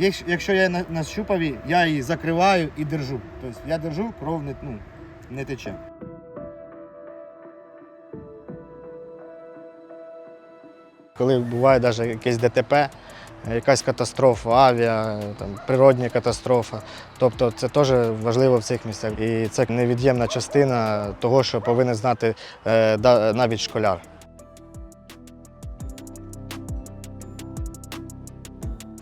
Якщо- я на, на щупаві, я її закриваю і держу. Тобто я держу, кров не, ну, не тече. Коли буває навіть якесь ДТП, якась катастрофа, авіа, там, природня катастрофа. Тобто це теж важливо в цих місцях. І це невід'ємна частина того, що повинен знати е, навіть школяр.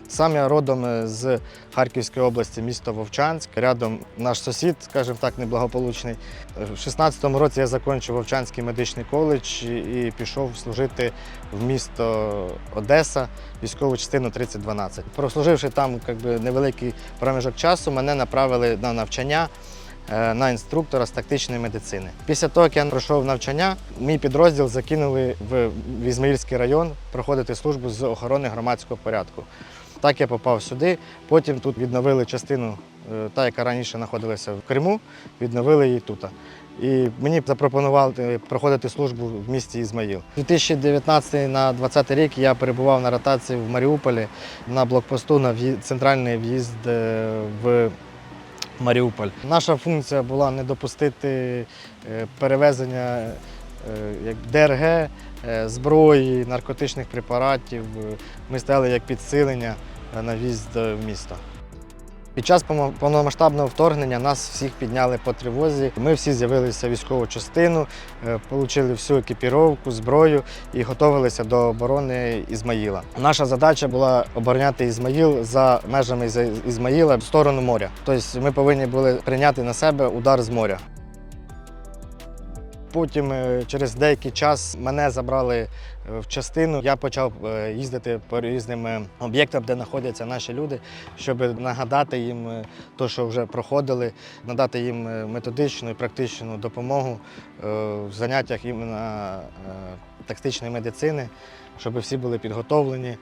Сам я родом е, з Харківської області, місто Вовчанськ. Рядом наш сусід, скажімо так, неблагополучний. Е, В 16-му році я закінчив Вовчанський медичний коледж і- і пішов служити в місто Одеса, військову частину 3012. Прослуживши там би, невеликий проміжок часу, мене направили на навчання е, на інструктора з тактичної медицини. Після того, як я пройшов навчання, мій підрозділ закинули в Ізмаїльський район проходити службу з охорони громадського порядку. Так я попав сюди. Потім тут відновили частину, е, та, яка раніше знаходилася в Криму, відновили її тут. І мені запропонували проходити службу в місті Ізмаїл. 2019 на 2020 рік я перебував на ротації в Маріуполі на блокпосту на центральний в'їзд е, в Маріуполь. Наша функція була не допустити е, перевезення як ДРГ, е, зброї, наркотичних препаратів. Ми стояли як підсилення е, на в'їзд в місто. Під час повномасштабного вторгнення нас всіх підняли по тривозі. Ми всі з'явилися в військову частину, е, отримали всю екіпіровку, зброю і готувалися до оборони Ізмаїла. Наша задача була обороняти Ізмаїл за межами Ізмаїла в сторону моря. Тобто ми повинні були прийняти на себе удар з моря. Потім е, через деякий час мене забрали е, в частину. Я почав е, їздити по різним об'єктам, де знаходяться наші люди, щоб нагадати їм те, що вже проходили, надати їм методичну і практичну допомогу в заняттях іменно тактичної медицини, щоб всі були підготовлені.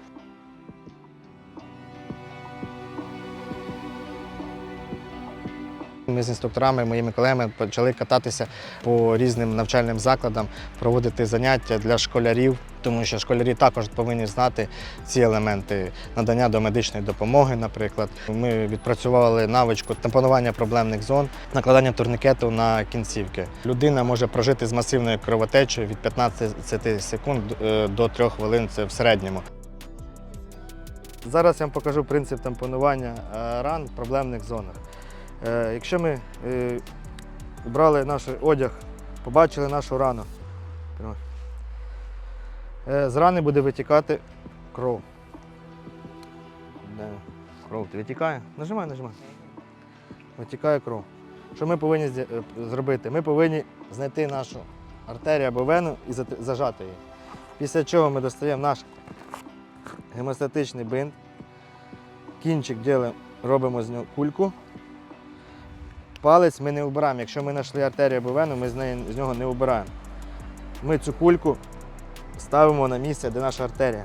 Ми з інструкторами, моїми колегами почали кататися по різним навчальним закладам, проводити заняття для школярів, тому що школярі також повинні знати ці елементи надання до медичної допомоги. Наприклад, ми відпрацювали навичку тампонування проблемних зон, накладання турнікету на кінцівки. Людина може прожити з масивною кровотечею від 15 секунд е, до 3 хвилин. Це в середньому. Зараз я вам покажу принцип тампонування е, ран в проблемних зонах. Е, Якщо ми е, брали наш одяг, побачили нашу рану, Е, з рани буде витікати кров. Кров витікає? Нажимай, нажимай. Витікає кров. Що ми повинні е, зробити? Ми повинні знайти нашу артерію або вену і зажати її. Після чого ми достаємо наш гемостатичний бинт, кінчик робимо з нього кульку. Палець ми не вбираємо. Якщо ми знайшли артерію або вену, ми з, неї, з нього не вбираємо. Ми цю кульку ставимо на місце, де наша артерія.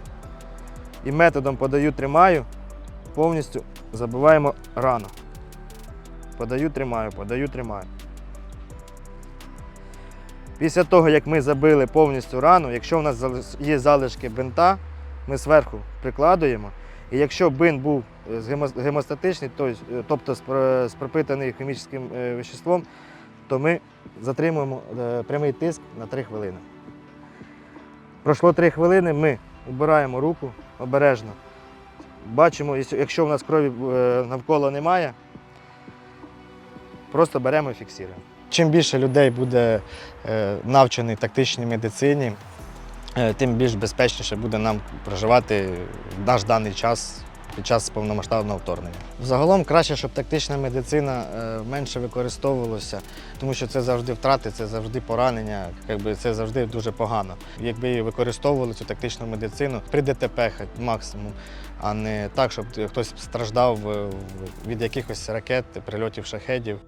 І методом подаю, тримаю, повністю забиваємо рану. Подаю, тримаю, подаю, тримаю. Після того, як ми забили повністю рану, якщо в нас є залишки бинта, ми зверху прикладуємо. І якщо бинт був е, гемостатичний, е, тобто з пропитаний хімічним е, веществом, то ми затримуємо прямий тиск на 3 хвилини. Пройшло 3 хвилини, ми убираємо руку обережно. Бачимо, якщо- в нас крові навколо немає, просто беремо і фіксуємо. Чим більше людей буде навчений тактичній медицині, тим більш безпечніше буде нам проживати наш даний час під час повномасштабного вторгнення. Загалом краще, щоб тактична медицина е, менше використовувалася, тому що це завжди втрати, це завжди поранення, якби це завжди дуже погано. Якби використовували цю тактичну медицину при ДТП максимум, а не так, щоб хтось страждав е, від якихось ракет, прильотів шахедів.